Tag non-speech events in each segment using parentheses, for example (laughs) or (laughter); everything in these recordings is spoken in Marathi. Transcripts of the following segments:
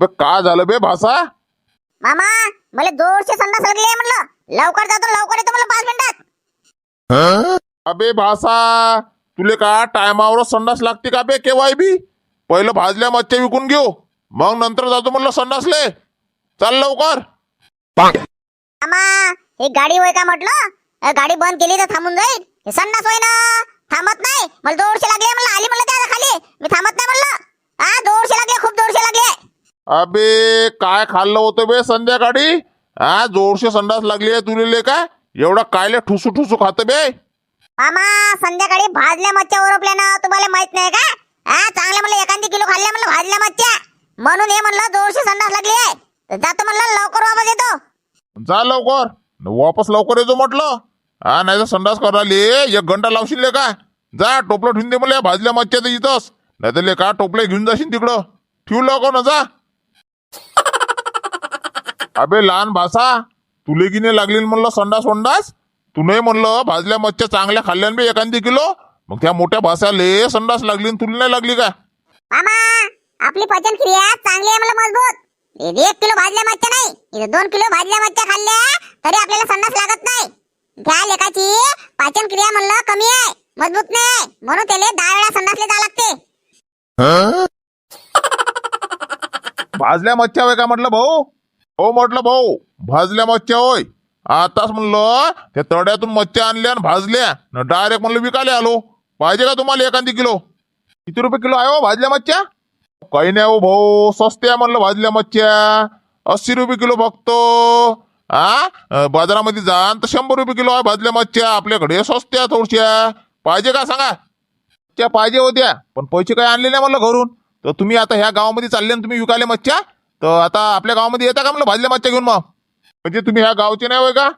बे का झालं बे भासा? मामा मला जोरशे संडास लागले म्हणलं. लवकर जातो लवकर येतो मला पाच मिनिटात. अबे भासा तुले का टायमावर संडास लागते का बे केव्हाय बी पहिलं भाजल्या मच्छ्या विकून घेऊ. मग नंतर जातो म्हणलं संडासले. चाल लवकर. मामा ही गाडी होय का म्हटलं? अ, गाडी बंद केली तर थांबून जाईल. हे संडास होय ना? थांबत नाही. मला दोरशे लागले म्हणलं. आली म्हणलं त्या खाली. मी थांबत नाही म्हणलं. हा दोरशे लागले खूप दोरशे लागले. अबे काय खाल्लं होतं बे संध्याकाळी? हा जोरशे संडास लागली आहे तुले का एवढा कायले ठुसू ठुसू खात बे? मामा संध्याकाळी भाजल्या मच्छ्या ओरपल्या ना तुम्हाला माहीत नाही का? हा चांगल्या म्हणलं एखादी किलो खाल्ल्या म्हणलं भाजल्या मच्छ्या. म्हणून हे म्हणलं दोरशे संडास लागले तर जातो म्हणलं लवकर वापस येतो. जा लवकर. वापस लवकर येतो म्हटलं. हा नाही तर संडास करायला एक घंटा लावशील ले का जा टोपलं ठेवून दे मला भाजल्या मच्छ्या तर इथंच. नाही तर ले का टोपले घेऊन जाशील तिकडं. ठेवू लवकर ना जा. अबे लहान भासा तुले की नाही लागली म्हणलं संडास? वंडास तू नाही म्हणलं भाजल्या मच्छ्या चांगल्या खाल्ल्या बे एखादी किलो? मग त्या मोठ्या भासाले संडास लागली तुला नाही लागली का? मामा आपली पचन क्रिया चांगली आहे मला मजबूत. एक एक किलो भाजल्या मच्छ्या नाही इथे दोन किलो भाजल्या मच्छ्या खाल्ल्या तरी आपल्याला संडास लागत नाही. त्या लेखाची पाचन क्रिया म्हणलं कमी आहे मजबूत नाही म्हणून त्याला दहा वेळा संडासले जावं लागते. भाजल्या मच्छ्या होय का म्हटलं भाऊ? हो म्हटलं भाऊ भाजल्या मच्छ्या होय. आताच म्हणलं त्या तड्यातून मच्छ्या आणल्या आणि भाजल्या. डायरेक्ट म्हणलं विकायला आलो. पाहिजे का तुम्हाला एखादी किलो? किती रुपये किलो आहे हो भाजल्या मच्छ्या? काही नाही हो भाऊ स्वस्त आहे म्हणलं भाजल्या मच्छ्या. अस्सी रुपये किलो बघतो हा बाजारामध्ये जाण तर शंभर रुपये किलो आहे भाजल्या मच्छ्या. आपल्याकडे स्वस्त आहे थोडश्या पाहिजे का सांगा? मच्छ्या पाहिजे होत्या पण पैसे काही आणले नाही म्हणलं घरून. तर तुम्ही आता ह्या गावामध्ये चालले ना तुम्ही विकायला मच्छ्या? तर आता आपल्या गावामध्ये येता का म्हणलं? भाजल्या मच्छ्या घेऊन मग? म्हणजे तुम्ही ह्या गावचे नाही होय का?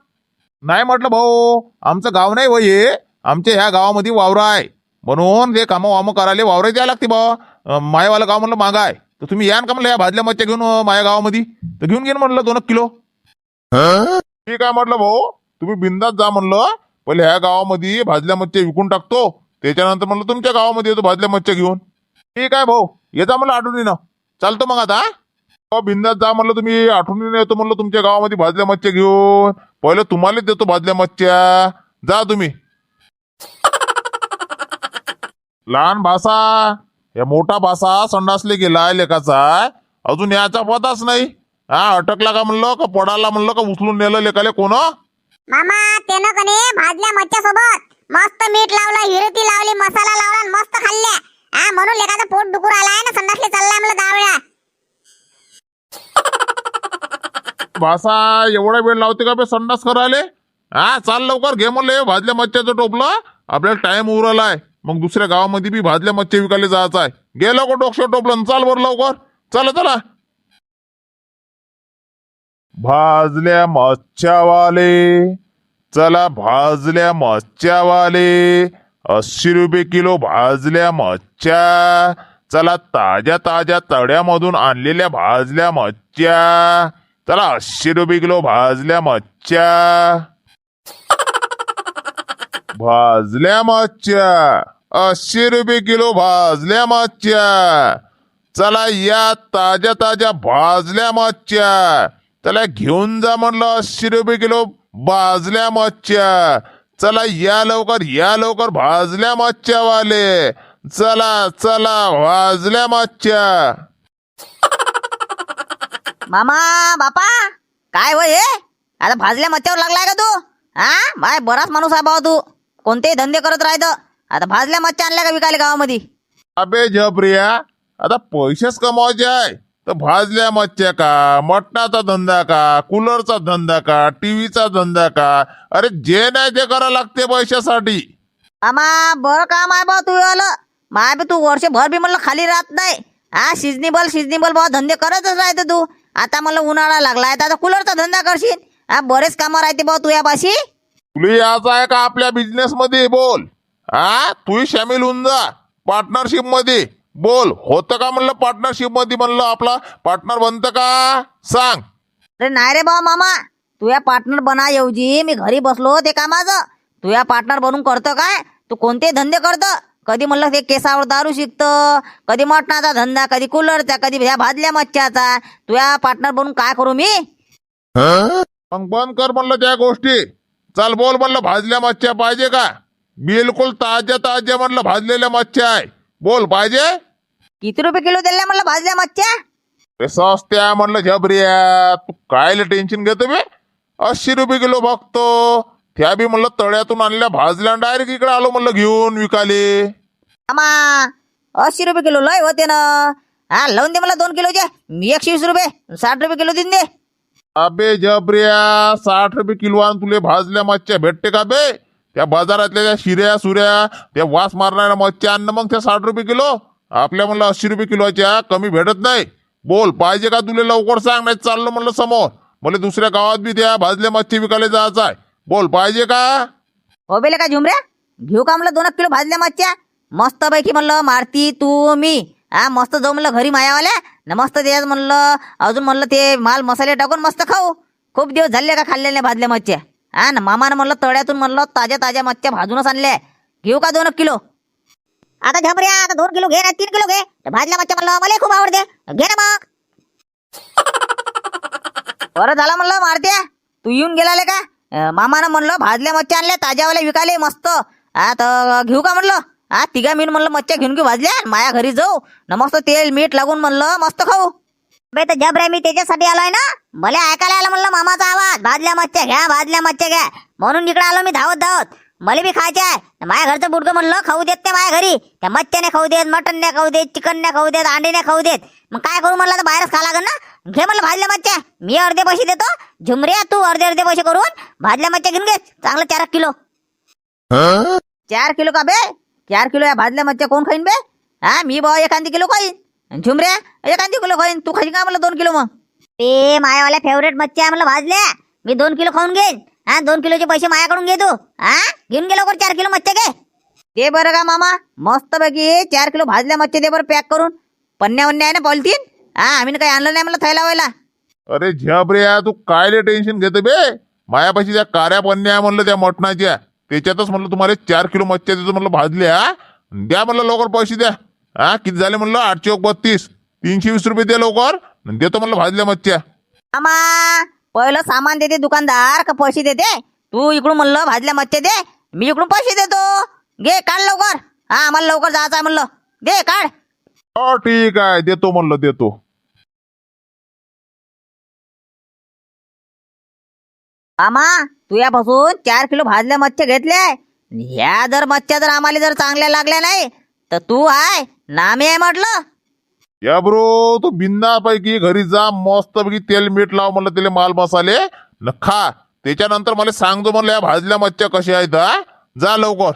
नाही म्हटलं भाऊ. आमचं गाव नाही होय हे. आमच्या ह्या गावामध्ये वावरं आहे. म्हणून हे कामं वामं करायला वावरं द्यायला लागते बा. मायवालं गाव म्हणलं मागा आहे तर तुम्ही यान का म्हणलं या भाजल्या मच्छा घेऊन माझ्या गावामध्ये? तर घेऊन घेईन म्हणलं दोन किलो. ठीक आहे म्हटलं भाऊ. तुम्ही बिंदात जा म्हणलं. पहिले ह्या गावामध्ये भाजल्या मच्छ्या विकून टाकतो. त्याच्यानंतर म्हणलं तुमच्या गावामध्ये येतो भाजल्या मच्छ्या घेऊन. ठीक आहे भाऊ. येता म्हणलं आठवणीनं. चालतो मग आता बिंदात जा म्हणलं तुम्ही आठवणीनं येतो म्हणलं तुमच्या गावामध्ये भाजल्या मच्छ्या घेऊन. पहिलं तुम्हालाच देतो भाजल्या मच्छ्या. जा तुम्ही. (laughs) लहान भासा या मोठा भासा संडासले गेलाय लेकाचा. अजून याचा पताच नाही. हा अटकला का म्हणलं का पडाला म्हणलं का उचलून नेलं लेकाले कोण? मामा त्यानं कने भाजल्या मच्छ्या सोबत. मस्त मीठ लावलं हिरती लावली मसाला लावला मस्त खाल्ल्या. हा म्हणून लेखाचं पोट दुखून आलाय ना संडासले चाललाय म्हणलं दहा वेळा. भाषा एवढा वेळ लावते का बे? संडास करायले हा चाल लवकर. घे म्हणले भाजल्या मच्छ्याचं टोपलं. आपल्याला टाइम उरलाय. मग दुसऱ्या गावामध्ये बी भाजल्या मच्छी विकायला जायचं आहे. गे लवकर डोकशो टोपलं चाल बरं लवकर. चला चला. भाजल्या मच्छ्यावाले. चला भाजल्या मच्छ्यावाले. अस्सी रुपये किलो भाजल्या मच्छ्या. चला ताज्या ताज्या तड्यामधून आणलेल्या भाजल्या मच्छ्या. चला अस्सी रुपये किलो भाजल्या मच्छ्या. भाजल्या मच्छ्या. अस्सी रुपये किलो भाजल्या मच्छ्या. चला या ताज्या ताज्या भाजल्या मच्छ्या. चला घेऊन जा म्हणलं अशी रुपये किलो भाजल्या मच्छ्या. चला या लवकर या लवकर भाजल्या मच्छ्यावाले. चला चला भाजल्या मच्छ्या. मामा बापा काय वय हे? आता भाजल्या मच्छ्यावर लागलाय का तू? हा बाय बराच माणूस आहे भाऊ तू. कोणतेही धंदे करत राहतं आता भाजल्या मच्छ्या आणल्या का विकायला गावामध्ये? अबे जप्रिया आता पैसेच कमवायचे आहे. तर भाजल्या मच्छ्या का मटणाचा धंदा का कूलरचा धंदा का टीव्हीचा धंदा का? अरे जे नाही ते करा लागते पैशासाठी. मामा बरं काम आहे भाऊ तू आलं माय बी तू वर्षभर बी म्हणलं खाली राहत नाही. हा सिजनेबल सिजनेबल भाऊ धंदे करतच राहते तू. आता म्हणलं उन्हाळा लागलाय तर आता कूलरचा धंदा करशील? हा बरेच कामं राहते भाऊ तू यापाशी. तुला यायचं आहे का आपल्या बिझनेस मध्ये? बोल. हा तूही सामील होऊन जा. पार्टनरशिपमध्ये. बोल. होतं का म्हणलं पार्टनरशिपमध्ये म्हणलं आपला? पार्टनर बनतं का? सांग. अरे नाही रे भाऊ मामा. तू या पार्टनर बना ऐवजी मी घरी बसलो ते कामाचं. तू या पार्टनर बनून करतो काय? तू कोणते धंदे करतो? कधी म्हणलं ते केसावर दारू शिकतं कधी मटणाचा धंदा कधी कूलरचा कधी ह्या भाजल्या मच्छ्याचा तुया पार्टनर बनून काय करू मी? मग बंद कर म्हणलं त्या गोष्टी. चल बोल म्हणलं भाजल्या मच्छ्या पाहिजे का? बिलकुल ताज्या ताज्या म्हणलं भाजलेल्या मच्छ्या आहे. बोल पाहिजे? किती रुपये किलो दिल्या म्हणलं भाजल्या मच्छ्या? ते सस्त्या म्हणलं झबऱ्या. तू कायले टेन्शन घेतो बे अस्सी रुपये किलो बघतो. त्या बी म्हणलं तळ्यातून आणल्या भाजल्या डायरेक्ट इकडे आलो म्हणलं घेऊन विकाले. आमा रुपये किलो लय होते ना. हा लावून दे मला दोन किलोचे एकशे वीस रुपये साठ रुपये किलो देऊन दे. अबे जबऱ्या साठ रुपये किलो आणि तुले भाजल्या मच्छ्या. भेटते का बे? त्या बाजारातल्या त्या शिऱ्या सुऱ्या त्या वास मारणाऱ्या मच्छ्या आणणं मग त्या साठ रुपये किलो. आपल्या म्हणलं अस्सी रुपये किलोच्या कमी भेटत नाही. बोल पाहिजे का तुले लवकर सांग नाही चाललो म्हणलं समोर. मला दुसऱ्या गावात बी त्या भाजल्या मच्छी विकायला जायचं आहे. बोल पाहिजे का? हो बेले का झुमऱ्या घेऊ का म्हणलं दोन किलो भाजल्या मच्छ्या? मस्त पैकी म्हणलं मारती तू मी. हा मस्त जाऊ म्हणलं घरी मायावाल्या. न मस्त त्याच्यात म्हणलं अजून म्हणलं ते माल मसाले टाकून मस्त खाऊ. खूप दिवस झाले का खाल्ले नाही भाजल्या मच्छ्या. हा ना मामानं म्हणलं तळ्यातून म्हणलं ताज्या ताज्या मच्छ्या भाजूनच आणल्या. घेऊ का दोन किलो? आता झमऱ्या आता दोन किलो घे ना तीन किलो घे. भाजल्या मच्छ्या म्हणलं मला खूप आवडते. घे ना मग. बरं झाला म्हणलं मारत्या. तू येऊन गेला का? मामानं म्हणलं भाजल्या मच्छ्या आणल्या ताज्यावाल्या विकाले मस्त. आता घेऊ का म्हणलं? हा तिघा मीन म्हणलं मच्छ्या घेऊन घेऊ भाजल्या माया घरी जाऊ. न मस्त तेल मीठ लागून म्हणलं मस्त खाऊ. बे तर जबऱ्या मी त्याच्यासाठी आलोय ना. मला ऐकायला आलं म्हणलं मामाचा आवाज भाजल्या मच्छ्या घ्या भाजल्या मच्छ्या घ्या. म्हणून इकडे आलो मी धावत धावत. मला बी खायचे आहे माझ्या घरचं बुडकं म्हणलं खाऊ देत नाही माझ्या घरी. त्या मच्छ्याने खाऊ देत मटन नाही खाऊ देत चिकन नाही खाऊ देत अंडे नाही खाऊ देत. मग काय करू म्हणलं तर बाहेरच खा लागेल ना. घे म्हणलं भाजल्या मच्छ्या. मी अर्धे पैसे देतो. झुमऱ्या तू अर्धे अर्धे पैसे करून भाजल्या मच्छ्या घेऊन घे. चांगलं चार किलो. चार किलो का बे? चार किलो या भाजल्या मच्छ्या कोण खाईन बे? हा मी बा एखादी किलो खाईन. झुमऱ्या एखादी किलो खाईन. तू खाईन का म्हणलं दोन किलो मग? ते मायावाल्या फेवरेट मच्छ्या आहे म्हणलं भाजल्या. मी दोन किलो खाऊन घेईन. हा दोन किलोचे पैसे मायाकडून घे तू. हा घेऊन गे लवकर चार किलो मच्छ्या घे. ते बरं का मामा. मस्त पैकी चार किलो भाजल्या मच्छ्या दे बरं पॅक करून. पन्न्या वन्या आहे ना पॉलिथिन? हा आम्ही काही आणलं नाही म्हणलं थैला व्हायला अरे झबऱ्या तू कायले टेन्शन घेतो बे? मायापाशी त्या कार्या पन्न्या आहे म्हणलं त्या मटणाच्या. त्याच्यातच म्हणलं तुम्हाला चार किलो मच्छ्या देतो म्हणलं भाजल्या द्या म्हणलं लवकर पैसे द्या. हा किती झाले म्हणलं? आठशे एक बत्तीस. तीनशे वीस रुपये द्या लवकर. देतो म्हणलं भाजल्या मच्छ्या. मामा पहिलं सामान देते दुकानदार का पैसे देते? तू इकडून म्हणलं भाजल्या मच्छ्या दे. मी इकडून पैसे देतो. घे काढ लवकर. हा आम्हाला लवकर जायचं आहे म्हणलं. दे काढ. हो ठीक आहे. देतो म्हणलं देतो. मामा तुझ्यापासून चार किलो भाजल्या मच्छ्या घेतल्या ह्या जर मच्छ्या जर आम्हाला जर चांगल्या लागल्या नाही तर तू आहे नामे आहे म्हटलं. या ब्रो तू बिंदापैकी घरी जा मस्तपैकी तेल मीठ लाव म्हणलं त्याला माल मसाले. न खा. त्याच्यानंतर मला सांगतो म्हणलं या भाजल्या मच्छ्या कशा आहेत हा? जा लवकर.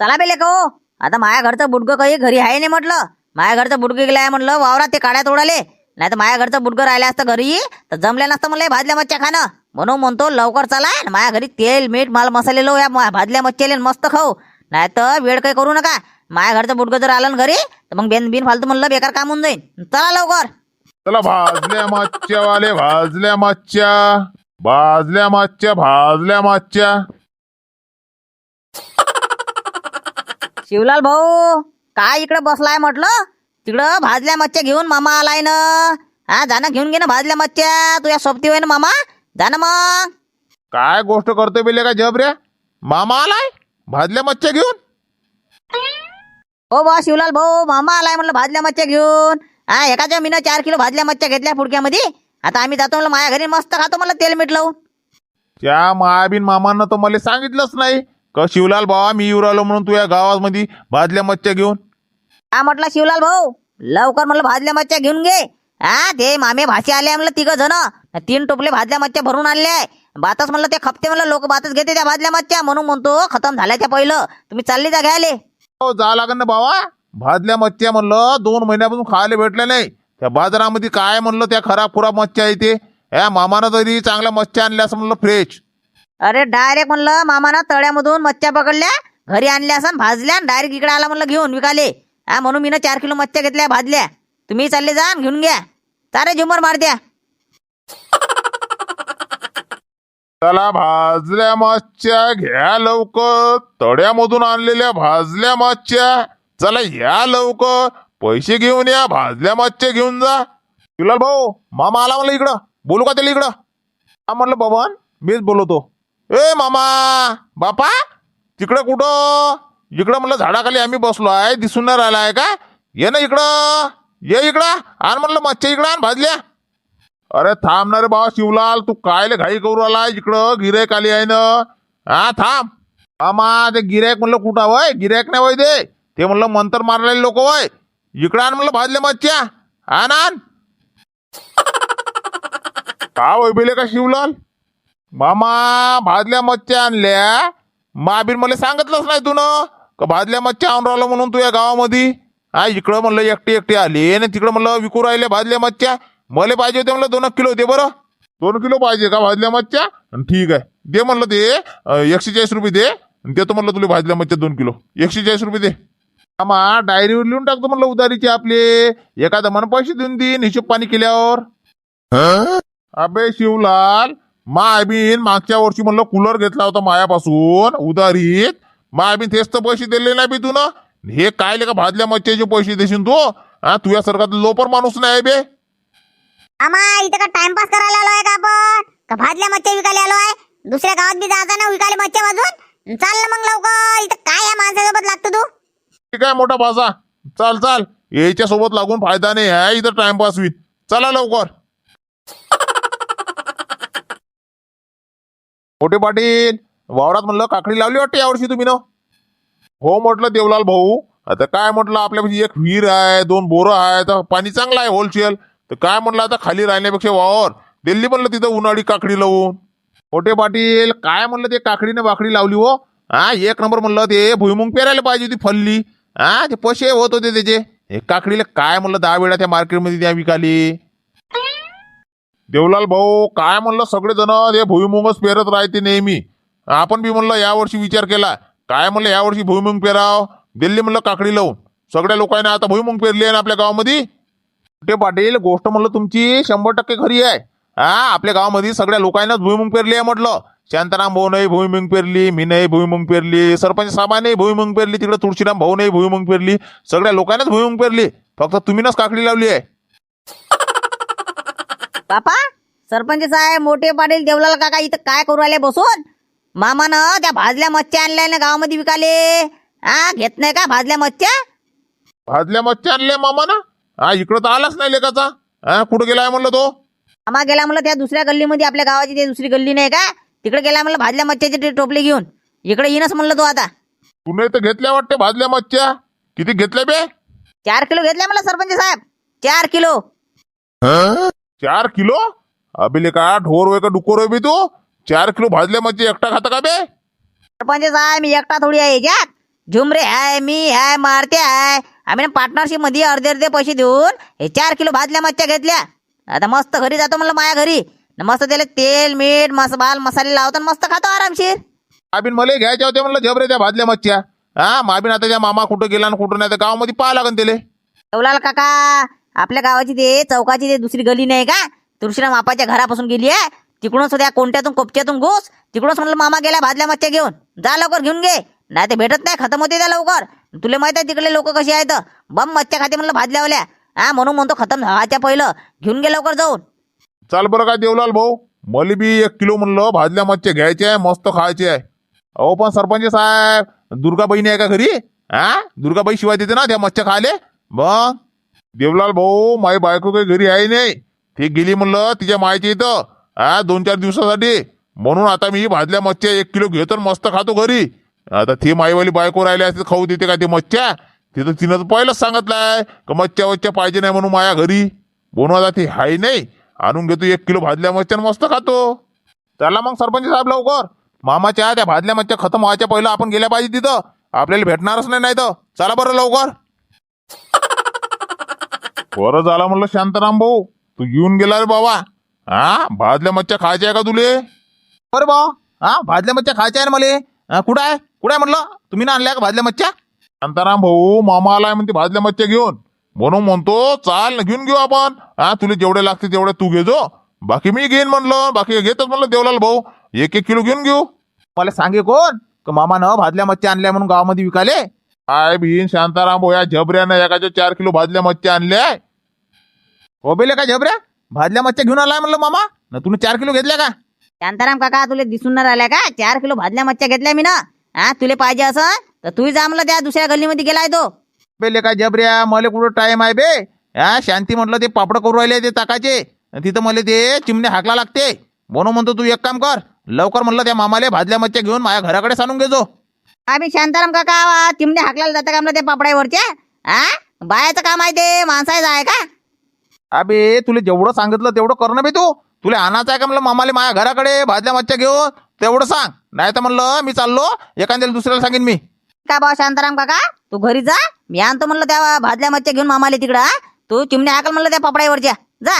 चला बेले का हो आता माझ्या घरचं बुडगं काही घरी आहे नाही म्हटलं. माझ्या घरचं बुडगं गेलं आहे म्हटलं वावरात ते काड्या तोडाले. नाही तर माझ्या घरचं बुडगं राहिलं असतं घरी तर जमलं नसतं मला हे भाजल्या मच्छ्या खाणं. म्हणून म्हणतो लवकर चला माझ्या घरी तेल मीठ माल मसाले लो या म- भाजल्या मच्छ्याले मस्त खाऊ. नाही तर वेळ काही करू नका. माझ्या घरचं बुडगं जर आलं ना घरी तर मग बिन बिन फालतू म्हणलं बेकार काम होऊन जाईल चला लवकर. चला भाजल्या मच्छ्या वाले भाजल्या मच्छ्या भाजल्या मच्छ्या भाजल्या मच्छ्या शिवलाल भाऊ काय इकडे बसलाय म्हटलं? तिकडं भाजल्या मच्छ्या घेऊन मामा आलाय ना. हा जा ना घेऊन घे ना भाजल्या मच्छ्या तुझ्या सोबती होय ना मामा. जा ना मग. काय गोष्ट करतोय बेले का जबऱ्या मामा आलाय? भाजल्या मच्छ्या घेऊन? हो बा शिवलाल भाऊ मामा आलाय म्हणलं भाजल्या मच्छ्या घेऊन. हा एकाच्या मीनं चार किलो भाजल्या मच्छ्या घेतल्या फुडक्यामध्ये. आता आम्ही जातो म्हणलं माझ्या घरी मस्त खातो मला तेल मीठ लावून. त्या मायाबीन मामानं तर मला सांगितलंच नाही. का शिवलाल बाबा मी येऊ राहिलो म्हणून तुझ्या गावामध्ये भाजल्या मच्छ्या घेऊन? हा म्हटलं शिवलाल भाऊ लवकर म्हणलं भाजल्या मच्छ्या घेऊन घे. हा ते मामे भाषे आले म्हणलं तिघ जण तीन टोपले भाजल्या मच्छ्या भरून आणले. बातच म्हणलं ते खपते म्हणलं लोक बातच घेते त्या भाजल्या मच्छ्या. म्हणून म्हणतो खतम झाल्याच्या पहिलं. तुम्ही चालली जा घ्यायले. हो जा लागन ना बाबा भाजल्या मच्छ्या म्हणलं दोन महिन्यापासून खायला भेटल्या नाही. त्या बाजारामध्ये काय म्हणलं त्या खराब खुराब मच्छ्या आहे ते. या मामानं तरी चांगल्या मच्छ्या आणल्या असं म्हणलं फ्रेश अरे डायरेक्ट म्हणलं मामानं तळ्यामधून मच्छ्या पकडल्या घरी आणल्या असं भाजल्या डायरेक्ट इकडे आला म्हणलं घेऊन विकाले. हा म्हणून मीनं चार किलो मच्छ्या घेतल्या भाजल्या. तुम्ही चालले जा आणि घेऊन घ्या. तारे झुमर मार द्या. चला भाजल्या मच्छ्या घ्या लवकर. तड्यामधून आणलेल्या भाजल्या मच्छ्या चला या लवकर. पैसे घेऊन या भाजल्या मच्छ्या घेऊन जा. शिवलाल भाऊ मामा आला म्हणलं इकडं. बोलू का त्याला इकडं? हा म्हणलं बबन मीच बोलवतो. ए मामा बापा तिकडं कुठं? इकडं म्हणलं झाडाखाली आम्ही बसलो आहे दिसून नाही राहिला आहे का? ये ना इकडं. ये इकडं आण म्हणलं मच्छ्या इकडं आण भाजल्या. अरे थांब ना रे बाबा शिवलाल तू कायले घाई करू आला इकडं गिरायक आली आहे ना. हा थांब. आमा ते गिरायक म्हणलं कुठं वय? गिरायक नाही वय ते. ते म्हणलं मंतर मारलेले लोक वय. इकडं आण म्हणलं भाजल्या मच्छ्या. आण आण. का वैबिले का शिवलाल? मामा भाजल्या मच्छ्या आणल्या. महाबीर मला सांगितलंच नाही तू का भाजल्या मच्छ्या आणून राहिलं म्हणून तू या गावामध्ये? हा इकडं म्हणलं एकटी एकटी आली. आणि तिकडं म्हणलं विकू राहिले भाजल्या मच्छ्या. मला पाहिजे होते म्हणलं दोन किलो दे बरं. दोन किलो पाहिजे का भाजल्या मच्छ्या? ठीक आहे. दे म्हणलं ते एकशे चाळीस रुपये दे. देतो म्हणलं तुला भाजल्या मच्छ्या दोन किलो. एकशे चाळीस रुपये दे. आम्हा डायरीवर लिहून टाकतो म्हणलं उधारीचे आपले. एखादा मन पैसे देऊन देईन हिशोब पाणी केल्यावर. अबे शिवलाल मायबीन मागच्या वर्षी म्हणलं कूलर घेतला होता मायापासून उधारीत मायबीन तेच तर पैसे दिले नाही बी तू ना हे काय का भाजल्या मच्छ्याचे पैसे देशील तू? हा तुझ्या सारखा लोपर माणूस नाही बे. आम्हा इथं का टाइमपास करायला आलोय का आपण? का भाजल्या मच्छ्या विकायला आलोय? दुसऱ्या गावात बी जायचं ना विकायला मच्छ्या वाजून चाल ना मग लवकर. इथं काय या माणसासोबत लागतो तू? ठीक आहे मोठा भाषा चाल चाल. याच्या सोबत लागून फायदा नाही आहे इथं टाइमपास होईल. चला लवकर. (laughs) मोठे पाटील वावरात म्हणलं काकडी लावली वाटते यावर्षी तुम्ही ना? हो म्हटलं देवलाल भाऊ. आता काय म्हटलं आपल्यापाशी एक विहीर आहे दोन बोरं आहे तर पाणी चांगलं आहे होलसेल तर काय म्हटलं आता खाली राहण्यापेक्षा वावर. दिल्ली म्हणलं तिथं उन्हाळी काकडी लावून. मोठे पाटील काय म्हणलं ते काकडीने बाकडी लावली हो? हा एक नंबर म्हणलं ते. भुईमुंग पेरायला पाहिजे होती फल्ली. हा ते पैसे होत होते त्याचे. हे काकडीला काय म्हणलं दहा वेळा त्या मार्केटमध्ये त्या विकाली. देवलाल भाऊ काय म्हणलं सगळे जण ते भुईमुंगच पेरत राहते नेहमी. आपण बी म्हणलं यावर्षी विचार केला. काय म्हणलं यावर्षी भुईमुंग पेराव? दिल्ली म्हणलं काकडी लावून. सगळ्या लोकांनी आता भुईमुंग पेरली आहे ना आपल्या गावामध्ये. ते पाटील गोष्ट म्हणलं तुमची शंभर टक्के खरी आहे. हा आपल्या गावामध्ये सगळ्या लोकांनाच भुईमुंग पेरली आहे म्हटलं. शांताराम भाऊनही भुईमुंग पेरली मी नाही भुईमुंग पेरली सरपंच साहेबांनी भुईमुंग पेरली तिकडे तुळशीराम भाऊनही भुईमुंग पेरली. सगळ्या लोकांनाच भुईमुंग पेरली. फक्त तुम्हीच काकडी लावली आहे. बापा सरपंच साहेब मोठे पाटील देवलाल काका इथं काय करू राहिले बसून? मामानं त्या भाजल्या मच्छ्या आणल्या ना गावामध्ये विकाले. हा घेत नाही का भाजल्या मच्छ्या? भाजल्या मच्छ्या आणल्या मामा ना हा इकडं तर आलाच नाही लेकाचा. हा कुठं गेलाय म्हणलं तो? आम्हा गेला म्हणलं त्या दुसऱ्या गल्लीमध्ये आपल्या गावाची ते दुसरी गल्ली नाही का? तिकडे गेला म्हणलं भाजल्या मच्छ्याचे ते टोपले घेऊन. इकडे येईनच म्हणलं तो आता. तुने तर घेतल्या वाटते भाजल्या मच्छ्या. किती घेतल्या बे? चार किलो घेतल्या म्हणलं सरपंच साहेब. चार किलो. चार किलो? अभिले का ढोर होय का डुकोर होय बे तू? चार किलो भाजल्या मच्छी एकटा खाता का बे? सरपंच साहेब मी एकटा थोडी आहे याच्यात. झुमरे आहे मी आहे मारते आहे. आम्ही ना पार्टनरशिपमध्ये अर्धे अर्धे पैसे देऊन हे चार किलो भाजल्या मच्छ्या घेतल्या. आता मस्त घरी जातो म्हणलं माया घरी. न मस्त त्याला तेल मीठ मस बाल मसाले लावतो आणि मस्त खातो आरामशीर. माबिन मला घ्यायच्या होत्या म्हणलं जबरे त्या भाजल्या मच्छ्या. हा माबिन आता त्या मामा कुठं गेला आणि कुठं नाही तर गावामध्ये पाहा लागन त्याले. ठेवलाल काका आपल्या गावाची ते चौकाची ते दुसरी गली नाही का? तुळशीराम मापाच्या घरापासून गेली आहे. तिकडूनच त्या कोणत्यातून कोपच्यातून घुस. तिकडूनच म्हणलं मामा गेला भाजल्या मच्छ्या घेऊन. जा लवकर घेऊन घे. नाही ते भेटत नाही खतम होते त्या लवकर. तुला माहीत आहे तिकडले लोक कशी आहेत? बम मच्छ्या खाते म्हणलं भाजल्यावल्या हा म्हणून म्हणतो खतम व्हायच्या पहिलं. घेऊन गे लवकर जाऊन. चाल बरं काय देवलाल भाऊ. मला बी एक किलो म्हणलं भाजल्या मच्छ्या घ्यायचे आहे मस्त खायचे आहे. अहो पण सरपंच साहेब दुर्गाबाईने आहे का घरी? हा? दुर्गाबाई शिवाय देते ना त्या मच्छ्या खायले? मग? देवलाल भाऊ माई बायको काही घरी आहे नाही. ती गेली म्हणलं तिच्या मायची इथं. हा दोन चार दिवसासाठी. म्हणून आता मी भाजल्या मच्छ्या एक किलो घेतो मस्त खातो घरी. आता ती माईवाली बायको राहिली असते खाऊ देते का ते मच्छ्या? तिथं तिनं तर पहिलंच सांगितलंय का मच्छ्या वच्छ्या पाहिजे नाही म्हणून माया घरी. म्हणून आता ती हाय नाही. आणून घेतो एक किलो भाजल्या मच्छ्या मस्त खातो. त्याला मग सरपंच साहेब लवकर. मामाच्या त्या भाजल्या मच्छ्या खतम व्हायच्या पहिलं आपण गेल्या पाहिजे तिथं. आपल्याला भेटणारच नाही नाही तर. चला बरं लवकर. (laughs) बरं झाला म्हणलं शांताराम भाऊ. तू येऊन गेला रे बाबा. हा भाजल्या मच्छ्या खायच्या आहे का तुले? बरं भाऊ. हा भाजल्या मच्छ्या खायच्या आहे ना मला? कुठं आहे? कुठं आहे म्हणलं तुम्ही ना आणल्या का भाजल्या मच्छ्या? शांताराम भाऊ मामा आलाय म्हणते भाजल्या मच्छ्या घेऊन. म्हणून म्हणतो चाल ना घेऊन घेऊ आपण. हा तुला जेवढे लागते तेवढे तू घे जो. बाकी मी घेईन म्हणलं. बाकी घेतच म्हणलं देवलाल भाऊ. एक एक किलो घेऊन घेऊ. मला सांगे कोण? का मामानं भाजल्या मच्छ्या आणल्या म्हणून गावामध्ये विकाले? आय भीन शांताराम भाऊ या झबऱ्यानं एकाच्या चार किलो भाजल्या मच्छ्या आणल्या. हो बेले का झबऱ्या? भाजल्या मच्छ्या घेऊन आलाय म्हणलं मामा? न तुम्ही चार किलो घेतल्या का? शांताराम काका तुला दिसून नाही राहिल्या का? चार किलो भाजल्या मच्छ्या घेतल्या मी ना. हा तुले पाहिजे असं? तर तू जा म्हणलं त्या दुसऱ्या गल्लीमध्ये गेलाय तो. बेले का झबऱ्या मला कुठं टाइम आहे बे? हा शांती म्हटलं ते पापड करू राहिले ते ताकाचे. तिथं मला ते चिमणे हाकला लागते. म्हणून म्हणतो तू एक काम कर लवकर म्हणलं त्या मामाले भाजल्या मच्छ्या घेऊन माझ्या घराकडे सांगून घेजो आम्ही शांताराम काका वा, चिमणे हाकलायला जातं का म्हणलं ते पापड्यावरच्या हा? बायाचं काम आहे ते माणसाचं आहे का? अबे तुला जेवढं सांगितलं तेवढं कर ना बे तू. तुला आणायचं आहे का म्हणलं मामाले माझ्या घराकडे भाजल्या मच्छ्या घेऊन? तेवढं सांग. नाही तर म्हणलं मी चाललो एखाद्याला दुसऱ्याला सांगेन मी. का बा शांताराम काका? तू घरी जा. मी आणतो म्हणलं त्या भाजल्या मच्छ्या घेऊन मामाले तिकडं हा? तू चिमणे हाकल म्हणलं त्या पापड्यावरच्या जा.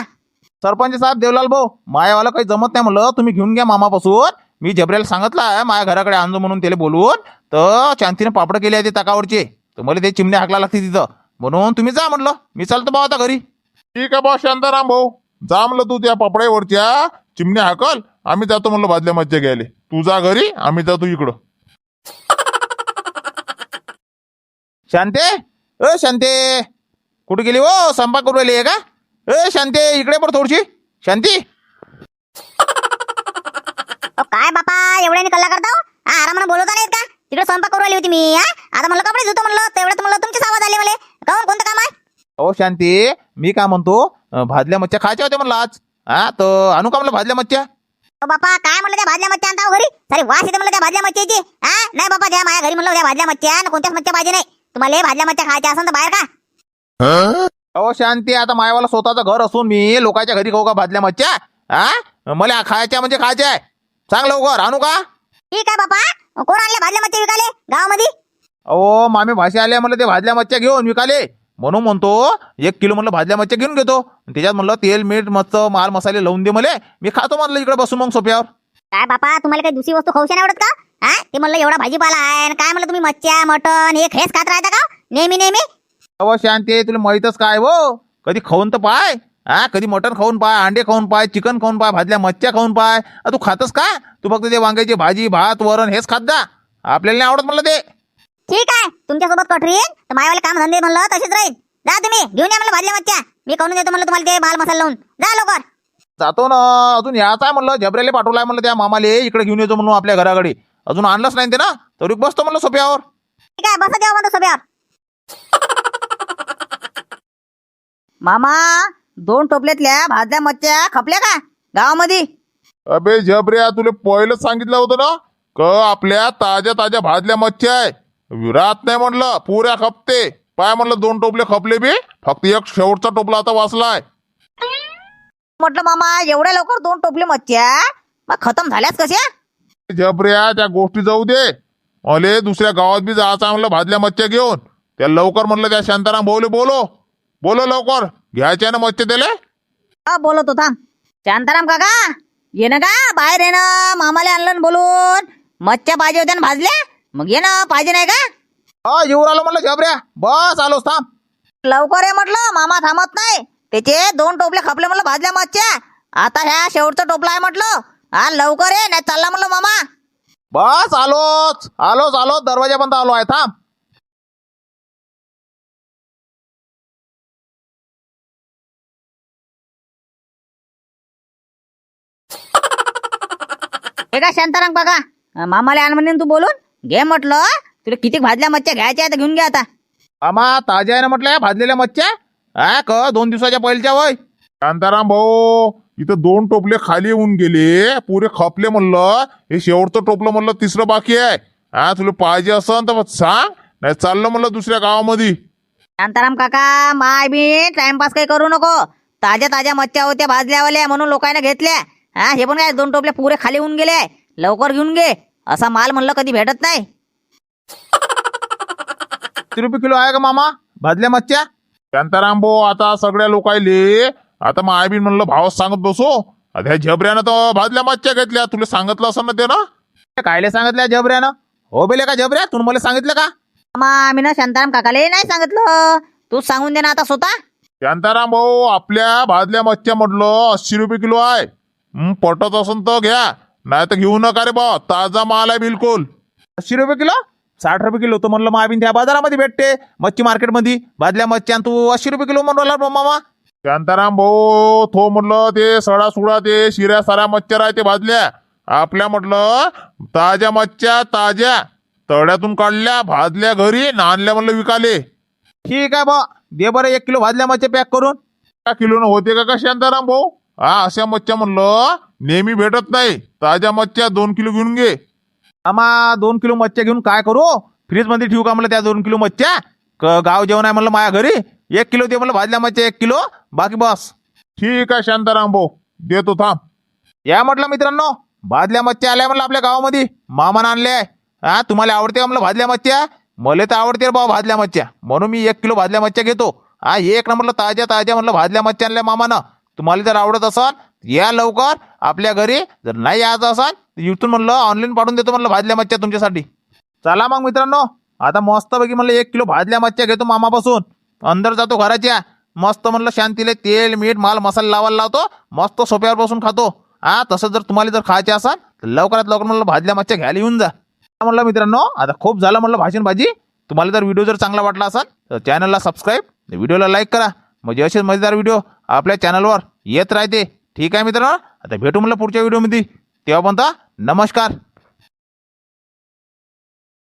सरपंच साहेब देवलाल भाऊ मायावाला काही जमत नाही म्हणलं. तुम्ही घेऊन घ्या मामापासून. मी झबऱ्याला सांगितलं आहे माझ्या घराकडे आणजो म्हणून त्याला बोलवून. तर शांतीने पापड केले आहे ते ताकावरचे. तर मला ते चिमणे हाकला लागते तिथं. म्हणून तुम्ही जा म्हणलं. मी चालतो भाऊ आता घरी. ठीक आहे बा शांताराम भाऊ जा म्हणलं तू त्या पापड्यावरच्या चिमण्या हाकल. आम्ही जातो म्हणलं भाजल्या मज्जा घ्यायला. तू जा घरी आम्ही जातो इकडं. शांते? अ शांते. कुठे गेली हो? संपा करू राहिली आहे का? ए शांते इकडे पण थोडीशी. शांती? अहो, काय बापा एवढ्याने कल्ला करता हो? हा आरामानं बोलवता नाहीत का? तिकडे स्वयंपाक करू आली होती मी हा? आता म्हणलं कपडे धुतो म्हणलं तेवढ्यात म्हणलं तुमचेच आवाज आले मला. काहून कोणतं काम आहे? अहो शांती मी काय म्हणतो भाजल्या मच्छ्या खायच्या होत्या म्हणलं आज. हा तर आणू का म्हणलं भाजल्या मच्छ्या? अहो, बापा काय म्हणलं त्या भाजल्या मच्छ्या आणता हो घरी? सारी वास येते म्हणलं त्या भाजल्या मच्छ्याची. हा? नाही बापा त्या माझ्या घरी म्हणलं त्या भाजल्या मच्छ्या आणि कोणत्याच मच्छ्या पाहिजे नाही. तुम्हाला हे भाजल्या मच्छ्या खायच्या असेल तर बाहेर का अहो शांती आता मायावाला स्वतःचं घर असून मी लोकांच्या घरी खाऊ का भाजल्या मच्छ्या? हा? मला खायच्या म्हणजे खायच्या आहे. सांग लवकर आणू का? ठीक आहे बापा. कोण आणले भाजल्या मच्छ्या विकाले? गावामध्ये? अहो मामी भाषा आल्या म्हणलं ते भाजल्या मच्छ्या घेऊन विकाले. म्हणून म्हणतो एक किलो म्हणलं भाजल्या मच्छ्या घेऊन घेतो. त्याच्यात म्हणलं तेल मीठ मस्त माल मसाले लावून दे मला. मी खातो म्हणलं इकडे बसून मग सोप्यावर. काय बापा तुम्हाला काही दुसरी वस्तू खाऊशी नाही आवडत का? हा? ते म्हणलं एवढा भाजीपाला आहे आणि काय म्हणलं तुम्ही मच्छ्या मटन हे खेस खात राहता का? नेहमी नेहमी? अहो शांती तुला माहीतच काय हो? कधी खाऊन तर पाय. हा कधी मटण खाऊन पाय अंडे खाऊन पाय चिकन खाऊन पाय भाजल्या मच्छ्या खाऊन पाय. तू खातस का? तू फक्त ते वांग्याची भाजी भात वरण हेच खात जा. आपल्याला नाही आवडत म्हणलं ते. ठीक आहे तुमच्यासोबत कठरीन तर मायावाले काम धंदे म्हणलं तसेच राहील. जा तुम्ही घेऊन या म्हणलं भाजल्या मच्छ्या. मी करून देतो म्हणलं तुम्हाला ते माल मसाला लावून. जा लवकर. जातो ना अजून याच आहे म्हणलं झबऱ्याला पाठवलाय म्हणलं त्या मामाले इकडे घेऊन येतो म्हणून आपल्या घराकडे. अजून आणलंच नाही ते ना तरी बसतो म्हणलं सोप्यावर ठीक आहे बसा जेव्हा म्हणतो सोप्यावर मामा दोन टोपल्यातल्या भाजल्या मच्छ्या खपल्या का गावामध्ये? अबे झबऱ्या तुला पहिलंच सांगितलं होतं ना क आपल्या ताज्या ताज्या भाजल्या मच्छ्या आहे. रात नाही म्हणलं पुऱ्या खपते. पाय म्हणलं दोन टोपले खपले बी. फक्त एक शेवटचा टोपला आता वाचलाय. म्हटलं मामा एवढ्या लवकर दोन टोपले मच्छ्या मग खतम झाल्याच कशा झबऱ्या त्या गोष्टी जाऊ दे. अले दुसऱ्या गावात बी जायचं म्हणलं भाजल्या मच्छ्या घेऊन. त्या लवकर म्हणलं त्या शांताराम भाऊले बोलो. बोलो लवकर. घ्यायच्या ना मच्छ्या त्याले? हा बोलतो थांब. शांताराम काका ये ना का? बाहेर ये ना. मामाला आणलं ना बोलून. मच्छ्या पाहिजे होत्या ना भाजल्या? मग ये ना पाहिजे नाही का? हा येऊन आलो म्हणलं झबऱ्या बस आलोच थांब. लवकर ये म्हटलं मामा थांबत नाही. त्याचे दोन टोपले खपले म्हटलं भाजल्या मच्छ्या आता ह्या शेवटचा टोपला आहे म्हटलं. हा लवकर ये नाही चालला म्हटलं मामा. बस आलोच. आलोच आलोच. दरवाजापर्यंत आलो आहे थांब. हे का शांताराम अं, मामाला आण म्हणेन तू बोलून? घे म्हटलं. तुला किती भाजल्या मच्छ्या घ्यायच्या आहेत घेऊन घे आता. आम्हा ताज्या आहे ना म्हटलं या भाजलेल्या मच्छ्या? हा क दोन दिवसाच्या पहिलच्या वय? शांताराम भाऊ इथं दोन टोपले खाली येऊन गेले पुरे खपले म्हणलं हे शेवटचं टोपलं म्हणलं तिसरं बाकी आहे. हा तुला पाहिजे असं तर सांग नाही चाललं म्हणलं दुसऱ्या गावामध्ये. शांताराम काका माय बी टाइमपास काही करू नको. ताज्या ताज्या मच्छ्या होत्या भाजल्यावाल्या म्हणून लोकांना घेतल्या. हा हे पण काय दोन टोपले पुरे खाली होऊन गेले. लवकर घेऊन घे. असा माल म्हणलं कधी भेटत नाही. (laughs) किती रुपये किलो आहे का मामा? भाजल्या मच्छ्या? शांताराम भाऊ आता सगळ्या लोकायले आता मग आयबीन म्हणलं भाव सांगत बसो. आता ह्या झबऱ्यानं तर भाजल्या मच्छ्या घेतल्या. तुला सांगितलं असं ना ते ना कायले सांगितल्या झबऱ्यानं? हो बेले का झबऱ्या? तू मला सांगितलं का? मामा आम्ही ना शांताराम काकाले नाही सांगितलं. तू सांगून दे ना आता स्वतः. शांताराम भाऊ आपल्या भाजल्या मच्छ्या म्हटलं अस्सी रुपये किलो आहे. हं, पटत असन तर घ्या. नाही तर घेऊ नका रे बा ताजा माल आहे बिलकुल। अस्सी रुपये किलो? साठ रुपये किलो तर म्हणलं माबिन त्या बाजारामध्ये भेटते मच्छी मार्केटमध्ये भाजल्या मच्छी आणि तू अस्सी रुपये किलो म्हणून राहिला मामा। शांताराम भाऊ तो म्हटलं ते सडा सुडा ते शिऱ्या साऱ्या मच्छ्या राहते भाजल्या आपल्या म्हटलं ताज्या मच्छ्या ताज्या तळ्यातून काढल्या भाजल्या घरी न आणल्या म्हणलं विकाले। ठीक आहे बा दे बरं एक किलो भाजल्या मच्छी पॅक करून। का किलोनं होते का का शांताराम भाऊ? हा अशा मच्छ्या म्हणलं नेहमी भेटत नाही. ताज्या मच्छ्या दोन किलो घेऊन घे. आम्हा दोन किलो मच्छ्या घेऊन काय करू? फ्रीजमध्ये ठेवू का म्हणलं त्या दोन किलो मच्छ्या? क- गाव जेवण आहे म्हणलं माझ्या घरी. एक किलो दे म्हणलं भाजल्या मच्छ्या एक किलो. बाकी बस. ठीक आहे शांताराम भाऊ. देतो थांब. या म्हटलं मित्रांनो भाजल्या मच्छ्या आल्या म्हणलं आपल्या गावामध्ये. मामानं आणल्या आहे. हा तुम्हाला आवडते का म्हणलं भाजल्या मच्छ्या? मला तर आवडते रे बाबा भाजल्या मच्छ्या. म्हणून मी एक किलो भाजल्या मच्छ्या घेतो. हा एक ना म्हटलं ताज्या ताज्या म्हणलं भाजल्या मच्छ्या आणल्या मामानं. तुम्हाला जर आवडत असाल या लवकर. आपल्या घरी जर नाही यायचं असाल तर इथून म्हणलं ऑनलाईन पाठवून देतो म्हणलं भाजल्या मच्छ्या तुमच्यासाठी. चला मग मित्रांनो आता मस्तपैकी म्हणलं एक किलो भाजल्या मच्छ्या घेतो मामापासून. अंदर जातो घराच्या. मस्त म्हणलं शांतीले तेल मीठ माल मसाला लावायला लावतो. मस्त सोप्यावर बसून खातो. हा तसं जर तुम्हाला जर खायचे असाल तर लवकरात लवकर म्हणलं भाजल्या मच्छ्या घ्यायला येऊन जा. म्हणलं मित्रांनो आता खूप झालं म्हणलं भाषण भाजी. तुम्हाला जर व्हिडिओ जर चांगला वाटला असेल तर चॅनलला सबस्क्राईब व्हिडिओला लाईक करा. म्हणजे असेच मजेदार व्हिडिओ आपल्या चॅनलवर येत राहते. ठीक आहे मित्रांनो? आता भेटू म्हणलं पुढच्या व्हिडिओमध्ये तेव्हा नमस्कार.